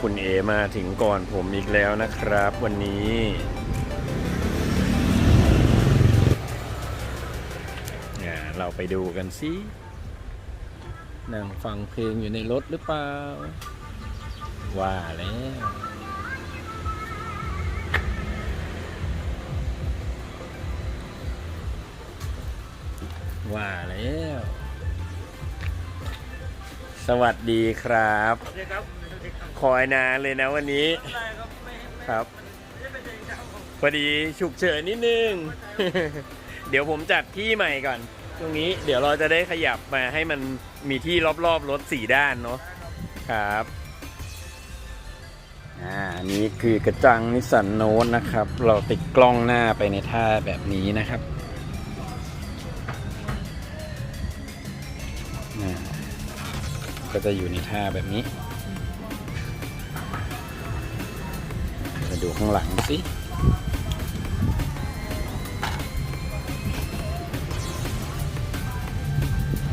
คุณเอมาถึงก่อนผมอีกแล้วนะครับ วันนี้เนี่ยเราไปดูกันสินั่งฟังเพลงอยู่ในรถหรือเปล่า ว่าแล้วว่าแล้ว สวัสดีครับ สวัสดีครับ ครับคอยนานเลยนะวันนี้ได้ครับไม่ไม่ครับไม่ได้เป็นเองครับผมพอดีฉุกเฉินนิดนึง เดี๋ยวผมจัดที่ใหม่ก่อน ตรงนี้เดี๋ยวเราจะได้ขยับมาให้มันมีที่รอบๆรถสี่ด้านเนาะครับอ่าอันนี้คือกระจังนิสสันโนตนะครับ เราติดกล้องหน้าไปในท่าแบบนี้นะครับอ่าก็จะอยู่ในท่าแบบนี้ ดูข้างหลังสิน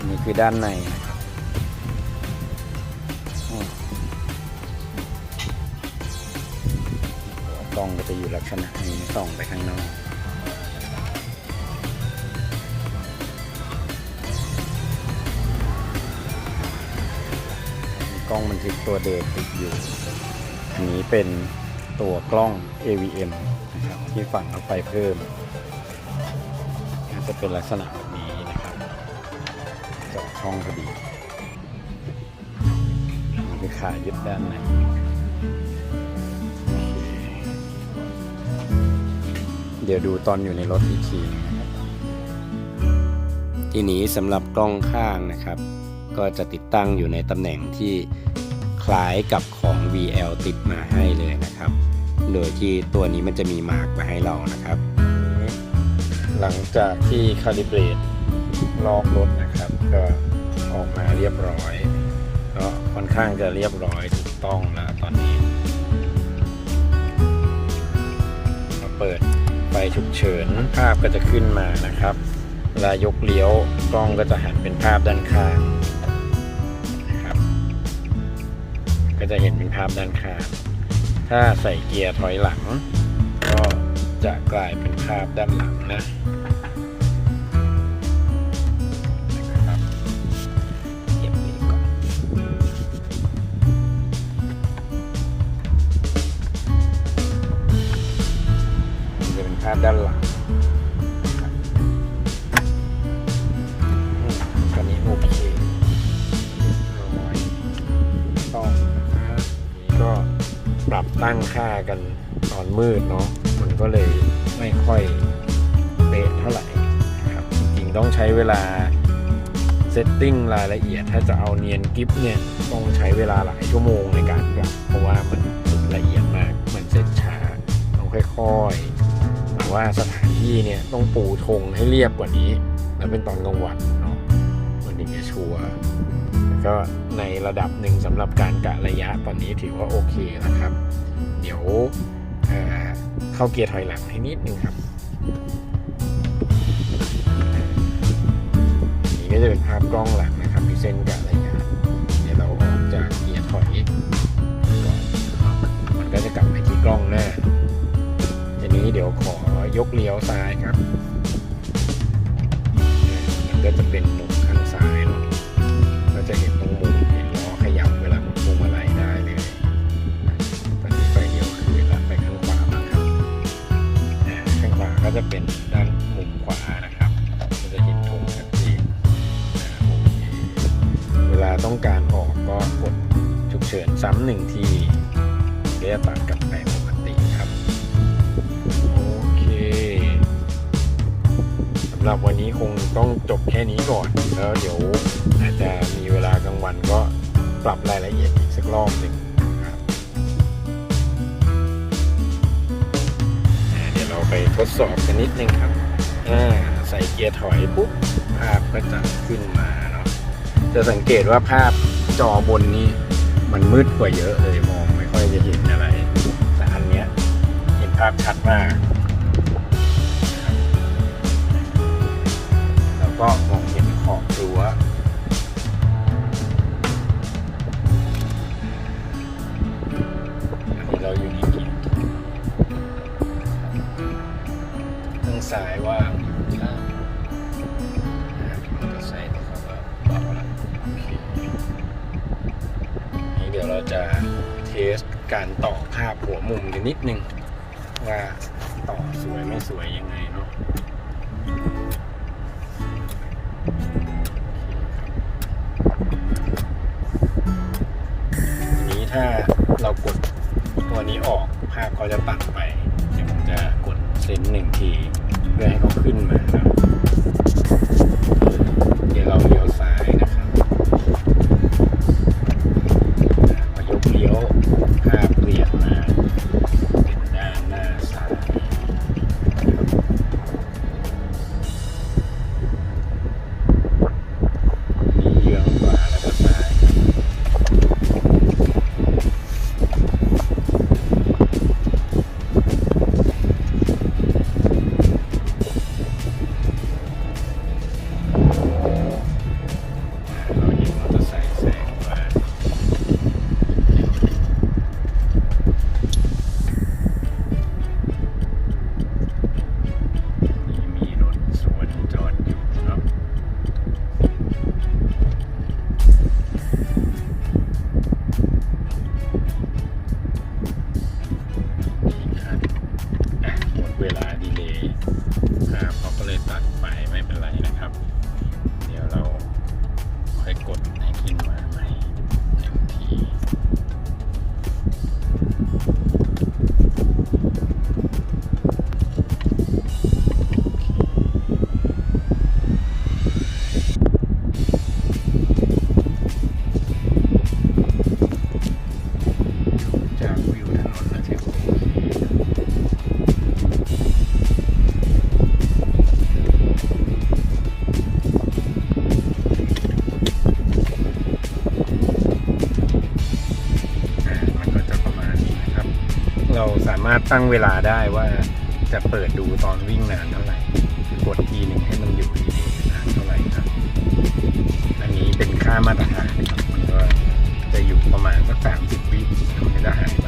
นี้คือด้านในนะครับกล้องก็จะอยู่ลักษณะนี้ส่องไปข้างนอกกล้องบันทึกตัวเดิมติดอยู่ อันนี้เป็น ตัวกล้อง AVM นะครับที่ฝั่งเข้าไปเพิ่ม จะเป็นลักษณะแบบนี้นะครับเจาะช่องพอดีนี่คือขายึดด้านในเคเดี๋ยวดูตอนอยู่ในรถอีกทีนะครับทีนี้สำหรับกล้องข้างนะครับ ก็จะติดตั้งอยู่ในตำแหน่งที่ คล้ายกับของ VL ติดมาให้เลยนะครับ โดยที่ตัวนี้มันจะมีมาร์กมาให้เรานะครับ หลังจากที่คาลิเบรตลอกรถนะครับ ก็ออกมาเรียบร้อยก็ค่อนข้างจะเรียบร้อยถูกต้องแล้วตอนนี้มาเปิดไฟฉุกเฉินภาพก็จะขึ้นมานะครับเวลายกเลี้ยวกล้องก็จะหันเป็นภาพด้านข้าง ก็จะเห็นเป็นภาพด้านข้างถ้าใส่เกียร์ถอยหลัง ก็จะกลายเป็นภาพด้านหลังนะ ตั้งค่ากันตอนมืดเนาะมันก็เลยไม่ค่อยเป๊ะเท่าไหร่ครับจริงๆต้องใช้เวลาเซตติ้งรายละเอียดถ้าจะเอาเนียนกิฟเนี่ยต้องใช้เวลาหลายชั่วโมงในการปรับเพราะว่ามันละเอียดมากมันเซตช้าต้องค่อยๆแต่ว่าสถานที่เนี่ยต้องปูธงให้เรียบกว่านี้ แล้วเป็นตอนกลางวันเนาะมันถึงจะชัวร์แล้วก็ในระดับหนึ่งสำหรับการกะระยะตอนนี้ถือว่าโอเคนะครับ เดี๋ยวเเข้าเกียร์ถอยหลังให้นิดนึงครับนี่ก็จะเป็นภาพกล้องหลังนะครับที่เส้นกะไระยะเดี๋ยวเราออกจากเกียร์ถอยก่อนมันก็จะกลับไปที่กล้องหน้าทีนี้เดี๋ยวขอยกเลี้ยวซ้ายครับ มันก็จะเป็นมุมข้างซ้ายเนาะำหรับวันนี้คงต้องจบแค่นี้ก่อน แล้วเดี๋ยวอาจจะมีเวลากลางวันก็ปรับรายละเอียดอีกสักรอบหนึ่งครับเดี๋ยวเราไปทดสอบกันนิดนึงครับอ่าใส่เกียร์ถอยปุ๊บภาพก็จะขึ้นมาเนาะจะสังเกตว่าภาพจอบนนี้มันมืดกว่าเยอะเลยมองไม่ค่อยจะเห็นอะไร แต่อันเนี้ยเห็นภาพชัดมาก ก็มองเห็นขอบรั้วอยู่ในเกียร์ทางซ้ายว่างข้างมอเตอร์ไซค์เขาก็เบาละโอเคนี่เดี๋ยวเราจะเทสการต่อภาพหัวมุมกันนิดนึงว่าต่อสวยไม่สวยยังไงเนาะ นี้ออกภาพเขาจะตัดไป เดี๋ยวผมจะกดเซนหนึ่งที เพื่อให้เขาขึ้นมาครั ตั้งเวลาได้ว่าจะเปิดดูตอนวิ่งนานเท่าไหร่กดทีหนึ่งให้มันอยู่ที่นานเท่าไหร่ครับ อันนี้เป็นค่ามาตรฐานครับมันก็จะอยู่ประมาณสักสามสิบวิมันก็จะหาย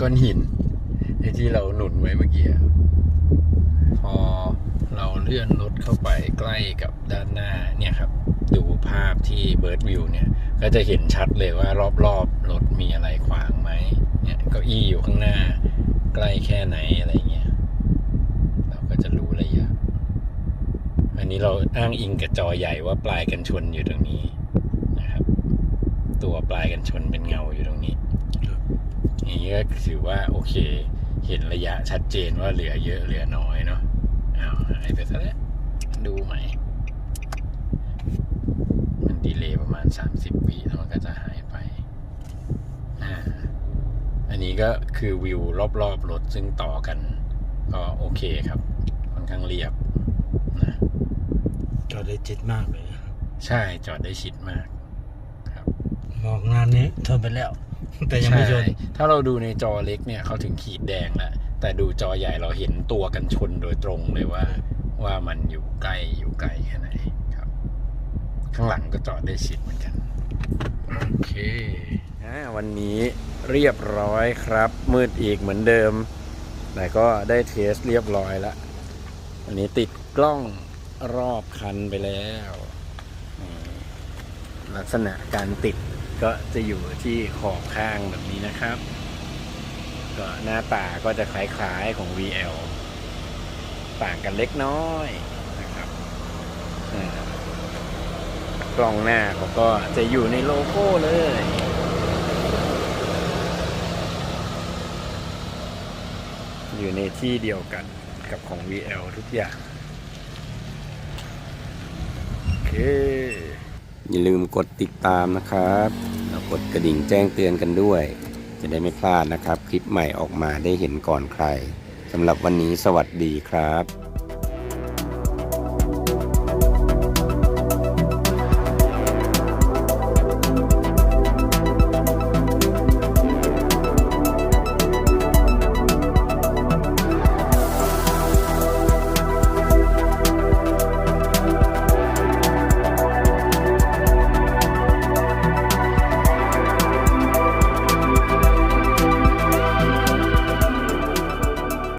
ก้อนหินไอ้ที่เราหนุนไว้เมื่อกี้พอเราเลื่อนรถเข้าไปใกล้กับด้านหน้าเนี่ยครับ ดูภาพที่เบิร์ดวิวเนี่ย ก็จะเห็นชัดเลยว่ารอบๆรถมีอะไรขวางไหมเนี่ยเก้าอี้อยู่ข้างหน้า ใกล้แค่ไหนอะไรเงี้ยเราก็จะรู้ระยะอันนี้เราอ้างอิงกับจอใหญ่ว่าปลายกันชนอยู่ตรงนี้นะครับ ตัวปลายกันชนเป็นเงาอยู่ตรงนี้ อย่างนี้ก็ถือว่าโอเค เห็นระยะชัดเจนว่าเหลือเยอะเหลือน้อยเนาะอ้าวหายไปซะแล้วดูใหม่มันดีเลย์ประมาณ 30วิแล้วมันก็จะหายไปอ่าอันนี้ก็คือวิวรอบๆรถซึ่งต่อกัน ก็โอเคครับ ค่อนข้างเรียบนะจอดได้จิตมากเลย ใช่จอดได้ชิดมากมองงานนี้ชนไปแล้ว แต่ยังไม่ชนใช่ถ้าเราดูในจอเล็กเนี่ยเขาถึงขีดแดงแล้วแต่ดูจอใหญ่เราเห็นตัวกันชนโดยตรงเลยว่า ว่ามันอยู่ใกล้อยู่ไกลแค่ไหนครับ ข้างหลังก็จอดได้ชิดเหมือนกัน โอเคอวันนี้เรียบร้อยครับ มืดอีกเหมือนเดิมแต่ก็ได้เทสเรียบร้อยแล้ววันนี้ติดกล้องรอบคันไปแล้ว ลักษณะการติด ก็จะอยู่ที่ขอบข้างแบบนี้นะครับ ก็หน้าตาก็จะคล้ายๆของ VL ต่างกันเล็กน้อยนะครับกล้องหน้าเขาก็จะอยู่ในโลโก้เลยอยู่ในที่เดียวกันกับของ VL ทุกอย่าง โอเค อย่าลืมกดติดตามนะครับแล้วกดกระดิ่งแจ้งเตือนกันด้วย จะได้ไม่พลาดนะครับ คลิปใหม่ออกมาได้เห็นก่อนใครสำหรับวันนี้สวัสดีครับ